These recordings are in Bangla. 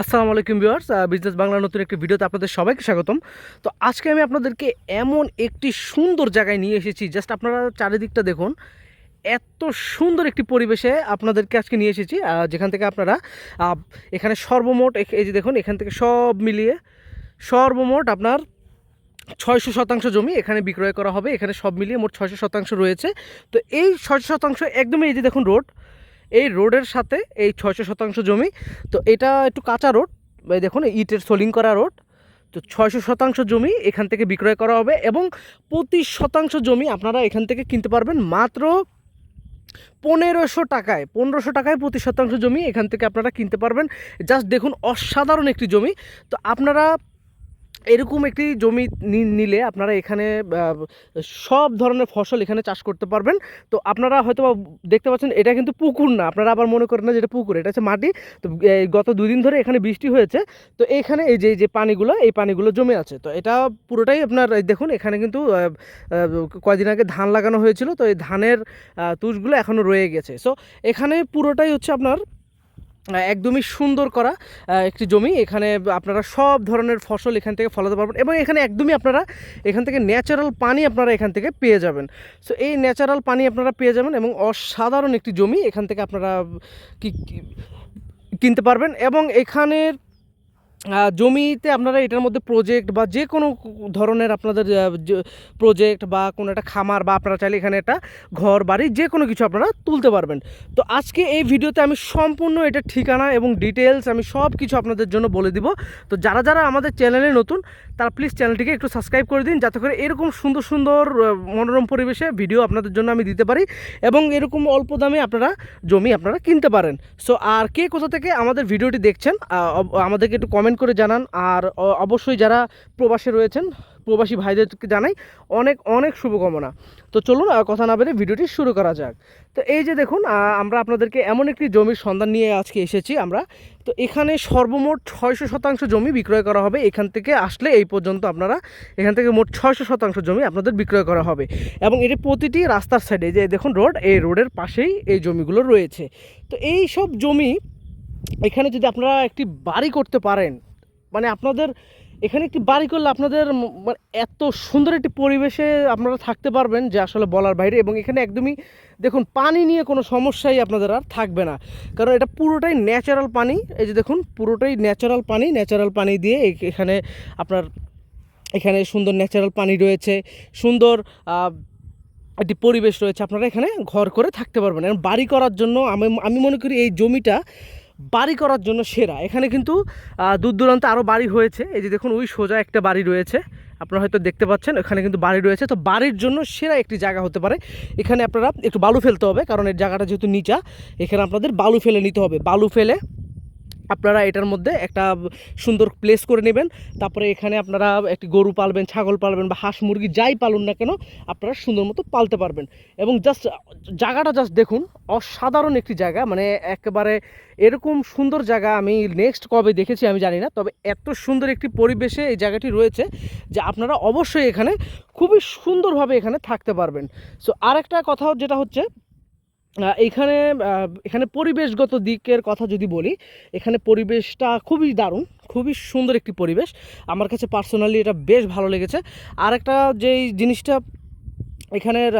আসসালামু আলাইকুম ভিউয়ার্স বিজনেস বাংলা নতুন একটি ভিডিওতে আপনাদের সবাইকে স্বাগতম। তো আজকে আমি আপনাদেরকে এমন একটি সুন্দর জায়গায় নিয়ে এসেছি জাস্ট আপনারা চারিদিকটা দেখুন। এত সুন্দর একটি পরিবেশে আপনাদেরকে আজকে নিয়ে এসেছি যেখান থেকে আপনারা এখানে সর্বমোট এই যে দেখুন, এখান থেকে সব মিলিয়ে সর্বমোট আপনার ছয়শো শতাংশ জমি এখানে বিক্রয় করা হবে। এখানে সব মিলিয়ে মোট ছয়শো শতাংশ রয়েছে। তো এই ছয়শো শতাংশ একদমই এই যে দেখুন রোড এই রোডের সাথে এই ছয়শো শতাংশ জমি, তো এটা একটু কাঁচা রোড। দেখুন, ইটের সোলিং করা রোড। তো ছয়শো শতাংশ জমি এখান থেকে বিক্রয় করা হবে এবং প্রতি শতাংশ জমি আপনারা এখান থেকে কিনতে পারবেন মাত্র পনেরোশো টাকায় পনেরোশো টাকায় প্রতি শতাংশ জমি এখান থেকে আপনারা কিনতে পারবেন। জাস্ট দেখুন, অসাধারণ একটি জমি। তো আপনারা এরকম একটি জমি নিলে আপনারা এখানে সব ধরনের ফসল এখানে চাষ করতে পারবেন। তো আপনারা হয়তো দেখতে পাচ্ছেন, এটা কিন্তু পুকুর না। আপনারা আবার মনে করেন না যেটা পুকুর, এটা হচ্ছে মাটি। তো গত দুই দিন ধরে এখানে বৃষ্টি হয়েছে। তো এখানে এই যে যে পানিগুলো, এই পানিগুলো জমে আছে। তো এটা পুরোটাই আপনার দেখুন, এখানে কিন্তু কয়দিন আগে ধান লাগানো হয়েছিল। তো এই ধানের তুষগুলো এখনও রয়ে গেছে। সো এখানে পুরোটাই হচ্ছে আপনার একদমই সুন্দর করা একটি জমি। এখানে আপনারা সব ধরনের ফসল এখান থেকে ফলাতে পারবেন এবং এখানে একদমই আপনারা এখান থেকে ন্যাচারাল পানি আপনারা এখান থেকে পেয়ে যাবেন। সো এই ন্যাচারাল পানি আপনারা পেয়ে যাবেন এবং অসাধারণ একটি জমি এখান থেকে আপনারা কি কিনতে পারবেন এবং এখানের জমিতে আপনারা এটার মধ্যে প্রজেক্ট বা যে কোনো ধরনের আপনাদের প্রজেক্ট বা কোনো একটা খামার বা আপনারা চাইলে এখানে একটা ঘর, বাড়ি যে কোনো কিছু আপনারা তুলতে পারবেন। তো আজকে এই ভিডিওতে আমি সম্পূর্ণ এটা ঠিকানা এবং ডিটেলস আমি সব কিছু আপনাদের জন্য বলে দিব। তো যারা যারা আমাদের চ্যানেলে নতুন, তারা প্লিজ চ্যানেলটিকে একটু সাবস্ক্রাইব করে দিন, যাতে করে এরকম সুন্দর সুন্দর মনোরম পরিবেশে ভিডিও আপনাদের জন্য আমি দিতে পারি এবং এরকম অল্প দামে আপনারা জমি আপনারা কিনতে পারেন। সো আর কে কোথা থেকে আমাদের ভিডিওটি দেখছেন আমাদেরকে একটু কমেন্ট করে জানান। আর অবশ্যই যারা প্রবাসে রয়েছেন, প্রবাসী ভাইদেরকে জানাই অনেক অনেক শুভকামনা। তো চলুন কথা না বেড়ে ভিডিওটি শুরু করা যাক। তো এই যে দেখুন আমরা আপনাদেরকে এমন একটি জমির সন্ধান নিয়ে আজকে এসেছি আমরা। তো এখানে সর্বমোট ছয়শো শতাংশ জমি বিক্রয় করা হবে। এখান থেকে আসলে এই পর্যন্ত আপনারা, এখান থেকে মোট ছয়শো শতাংশ জমি আপনাদের বিক্রয় করা হবে। এবং এটি প্রতিটি রাস্তার সাইডে যে দেখুন রোড, এই রোডের পাশেই এই জমিগুলো রয়েছে। তো এই সব জমি, এখানে যদি আপনারা একটি বাড়ি করতে পারেন মানে আপনাদের এখানে একটি বাড়ি করলে আপনাদের মানে এত সুন্দর একটি পরিবেশে আপনারা থাকতে পারবেন যে আসলে বলার বাইরে এবং এখানে একদমই দেখুন, পানি নিয়ে কোনো সমস্যাই আপনাদের আর থাকবে না। কারণ এটা পুরোটাই ন্যাচারাল পানি। এই যে দেখুন, পুরোটাই ন্যাচারাল পানি। ন্যাচারাল পানি দিয়ে এখানে আপনার, এখানে সুন্দর ন্যাচারাল পানি রয়েছে। সুন্দর একটি পরিবেশ রয়েছে। আপনারা এখানে ঘর করে থাকতে পারবেন। এবং বাড়ি করার জন্য আমি আমি মনে করি এই জমিটা বাড়ি করার জন্য সেরা। এখানে কিন্তু দূর দূরান্তে আরও বাড়ি হয়েছে। এই যে দেখুন, ওই সোজা একটা বাড়ি রয়েছে। আপনারা হয়তো দেখতে পাচ্ছেন এখানে কিন্তু বাড়ি রয়েছে। তো বাড়ির জন্য সেরা একটি জায়গা হতে পারে। এখানে আপনারা একটু বালু ফেলতে হবে, কারণ এর জায়গাটা যেহেতু নিচা, এখানে আপনাদের বালু ফেলে নিতে হবে। বালু ফেলে আপনারা এটার মধ্যে একটা সুন্দর প্লেস করে নেবেন। তারপরে এখানে আপনারা একটি গরু পালবেন, ছাগল পালবেন বা হাঁস মুরগি যাই পালুন না কেন, আপনারা সুন্দর মতো পালতে পারবেন। এবং জাস্ট জায়গাটা জাস্ট দেখুন, অসাধারণ একটি জায়গা। মানে একেবারে এরকম সুন্দর জায়গা আমি নেক্সট কবে দেখেছি আমি জানি না। তবে এত সুন্দর একটি পরিবেশে এই জায়গাটি রয়েছে যে আপনারা অবশ্যই এখানে খুবই সুন্দরভাবে এখানে থাকতে পারবেন। সো আরেকটা কথা যেটা হচ্ছে এইখানে এখানে পরিবেশগত দিকের কথা যদি বলি, এখানে পরিবেশটা খুবই দারুণ, খুবই সুন্দর একটি পরিবেশ। আমার কাছে পার্সোনালি এটা বেশ ভালো লেগেছে। আর একটা যেই জিনিসটা এখানের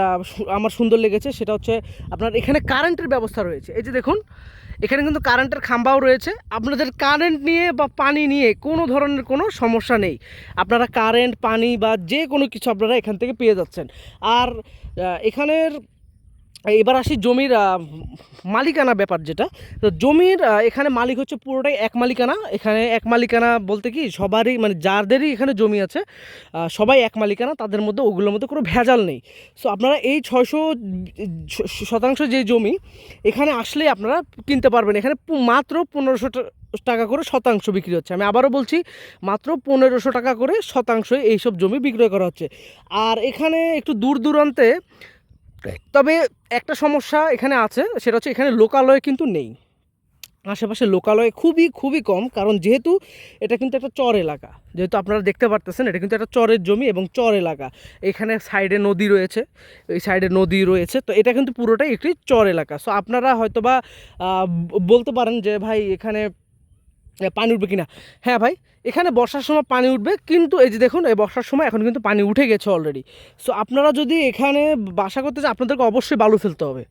আমার সুন্দর লেগেছে সেটা হচ্ছে আপনার এখানে কারেন্টের ব্যবস্থা রয়েছে। এই যে দেখুন, এখানে কিন্তু কারেন্টের খাম্বাও রয়েছে। আপনাদের কারেন্ট নিয়ে বা পানি নিয়ে কোনো ধরনের কোনো সমস্যা নেই। আপনারা কারেন্ট পানি বা যে কোনো কিছু আপনারা এখান থেকে পেয়ে যাচ্ছেন। আর এখানের এবার আসি জমির মালিকানা ব্যাপার যেটা। তো জমির এখানে মালিক হচ্ছে পুরোটাই এক মালিকানা। এখানে এক মালিকানা বলতে কি, সবারই মানে যাদেরই এখানে জমি আছে সবাই এক মালিকানা, তাদের মধ্যে ওগুলোর মধ্যে কোনো ভেজাল নেই। সো আপনারা এই ছয়শো শতাংশ যে জমি, এখানে আসলে আপনারা কিনতে পারবেন। এখানে মাত্র পনেরোশো টাকা করে শতাংশ বিক্রি হচ্ছে। আমি আবারও বলছি, মাত্র পনেরোশো টাকা করে শতাংশ এইসব জমি বিক্রয় করা হচ্ছে। আর এখানে একটু দূর দূরান্তে তবে একটা সমস্যা এখানে আছে সেটা হচ্ছে এখানে লোকালয় কিন্তু নেই। আশেপাশে লোকালয় খুবই খুবই কম কারণ যেহেতু এটা কিন্তু একটা চর এলাকা। যেহেতু আপনারা দেখতে পারতেছেন এটা কিন্তু একটা চরের জমি এবং চর এলাকা। এখানে সাইডে নদী রয়েছে এই সাইডে নদী রয়েছে তো এটা কিন্তু পুরোটাই একটি চর এলাকা। সো আপনারা হয়তোবা আহ, ব- বলতে পারেন যে ভাই এখানে পানি উঠবে কিনা? হ্যাঁ ভাই, এখানে বর্ষার সময় পানি উঠবে, কিন্তু এই যে দেখুন এই বর্ষার সময় এখন কিন্তু পানি উঠে গেছে অলরেডি সো আপনারা যদি এখানে বাসা করতে চান, আপনাদেরকে অবশ্যই বালু ফেলতে হবে।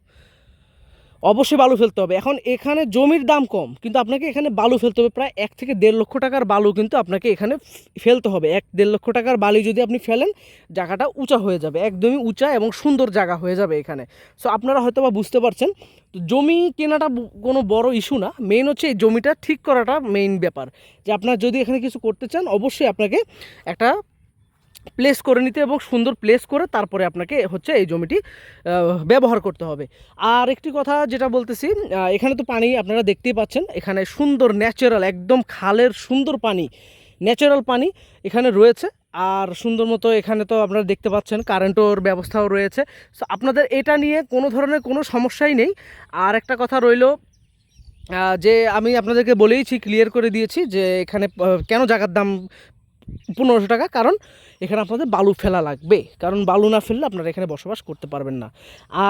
অবশ্যই বালু ফেলতে হবে। এখন এখানে জমির দাম কম, কিন্তু আপনাকে এখানে বালু ফেলতে হবে। প্রায় এক থেকে দেড় লক্ষ টাকার বালু কিন্তু আপনাকে এখানে ফেলতে হবে। এক দেড় লক্ষ টাকার বালি যদি আপনি ফেলেন, জায়গাটা উঁচা হয়ে যাবে, একদমই উঁচা এবং সুন্দর জায়গা হয়ে যাবে এখানে। সো আপনারা হয়তো বা বুঝতে পারছেন, তো জমি কেনাটা কোনো বড় ইস্যু না। মেইন হচ্ছে এই জমিটা ঠিক করাটা মেইন ব্যাপার। যে আপনার যদি এখানে কিছু করতে চান, অবশ্যই আপনাকে একটা প্লেস করে নিতে এবং সুন্দর প্লেস করে তারপরে আপনাকে হচ্ছে এই জমিটি ব্যবহার করতে হবে। আর একটি কথা যেটা বলতেছি এখানে তো পানি আপনারা দেখতেই পাচ্ছেন, এখানে সুন্দর ন্যাচারাল একদম খালের সুন্দর পানি ন্যাচারাল পানি এখানে রয়েছে। আর সুন্দর মতো এখানে তো আপনারা দেখতে পাচ্ছেন কারেন্টর ব্যবস্থাও রয়েছে। সো আপনাদের এটা নিয়ে কোনো ধরনের কোনো সমস্যাই নেই। আর একটা কথা রইল যে আমি আপনাদেরকে বলেইছি ক্লিয়ার করে দিয়েছি যে এখানে কেন জায়গার দাম পনেরোশো টাকা, কারণ এখানে আপনাদের বালু ফেলা লাগবে। কারণ বালু না ফেললে আপনারা এখানে বসবাস করতে পারবেন না।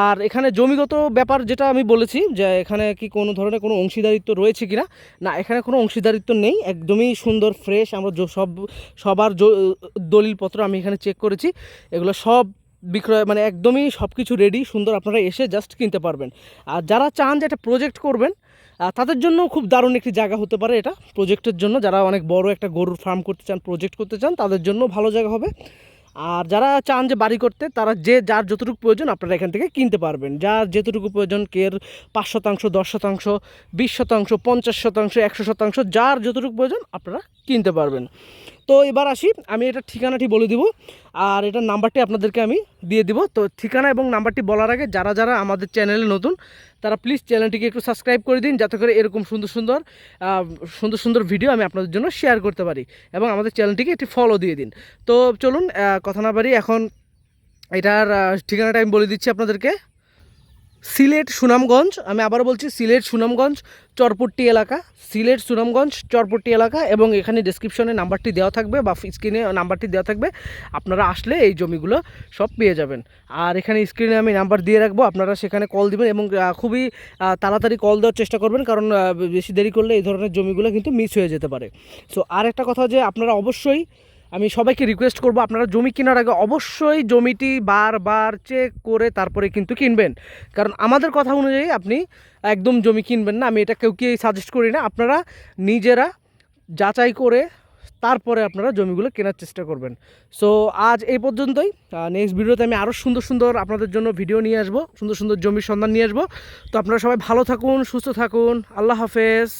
আর এখানে জমিগত ব্যাপার যেটা আমি বলেছি, যে এখানে কি কোনো ধরনের কোনো অংশীদারিত্ব রয়েছে কিনা? না, এখানে কোনো অংশীদারিত্ব নেই। একদমই সুন্দর ফ্রেশ আমরা সব, সবার দলিলপত্র আমি এখানে চেক করেছি। এগুলো সব বিক্রয় মানে একদমই সব কিছু রেডি সুন্দর, আপনারা এসে জাস্ট কিনতে পারবেন। আর যারা চান যে একটা প্রজেক্ট করবেন তাদের জন্য খুব দারুণ একটি জায়গা হতে পারে এটা প্রজেক্টের জন্য। যারা অনেক বড় একটা গরুর ফার্ম করতে চান প্রজেক্ট করতে চান, তাদের জন্য ভালো জায়গা হবে। আর যারা চান যে বাড়ি করতে, তারা যে যার যতটুকু প্রয়োজন আপনারা এখান থেকে কিনতে পারবেন। যার যেতটুকু প্রয়োজন, কের পাঁচ শতাংশ, দশ শতাংশ, বিশ শতাংশ, পঞ্চাশ শতাংশ, একশো শতাংশ, যার যতটুকু প্রয়োজন আপনারা কিনতে পারবেন। তো এবার আসি, আমি এটা ঠিকানাটি বলে দিব, আর এটার নাম্বারটি আপনাদেরকে আমি দিয়ে দিব। তো ঠিকানা এবং নাম্বারটি বলার আগে যারা যারা আমাদের চ্যানেলে নতুন, তারা প্লিজ চ্যানেলটিকে একটু সাবস্ক্রাইব করে দিন, যাতে করে এরকম সুন্দর সুন্দর সুন্দর সুন্দর ভিডিও আমি আপনাদের জন্য শেয়ার করতে পারি এবং আমাদের চ্যানেলটিকে একটি ফলো দিয়ে দিন। তো চলুন কথা না পারি এখন এটার ঠিকানাটা আমি বলে দিচ্ছি আপনাদেরকে। সিলেট সুনামগঞ্জ, আমি আবার বলছি সিলেট সুনামগঞ্জ, চরপট্টি এলাকা, সিলেট সুনামগঞ্জ, চরপট্টি এলাকা এবং এখানে ডেসক্রিপশনে নাম্বারটি দেওয়া থাকবে বা স্ক্রিনে নাম্বারটি দেওয়া থাকবে। আপনারা আসলে এই জমিগুলো সব পেয়ে যাবেন। আর এখানে স্ক্রিনে আমি নাম্বার দিয়ে রাখব, আপনারা সেখানে কল দিবেন এবং খুবই তাড়াতাড়ি কল দেওয়ার চেষ্টা করবেন কারণ বেশি দেরি করলে এই ধরনের জমিগুলো কিন্তু মিস হয়ে যেতে পারে। সো আর একটা কথা যে আপনারা অবশ্যই আমি সবাইকে রিকোয়েস্ট করব, আপনারা জমি কেনার আগে অবশ্যই জমিটি বারবার চেক করে তারপরে কিন্তু কিনবেন। কারণ আমাদের কথা অনুযায়ী আপনি একদম জমি কিনবেন না, আমি এটা কেউ কি সাজেস্ট করি না। আপনারা নিজেরা যাচাই করে তারপরে আপনারা জমিগুলো কেনার চেষ্টা করবেন। সো আজ এই পর্যন্তই। নেক্সট ভিডিওতে আমি আরও সুন্দর সুন্দর আপনাদের জন্য ভিডিও নিয়ে আসব, সুন্দর সুন্দর জমির সন্ধান নিয়ে আসব। তো আপনারা সবাই ভালো থাকুন, সুস্থ থাকুন। আল্লাহ হাফেজ।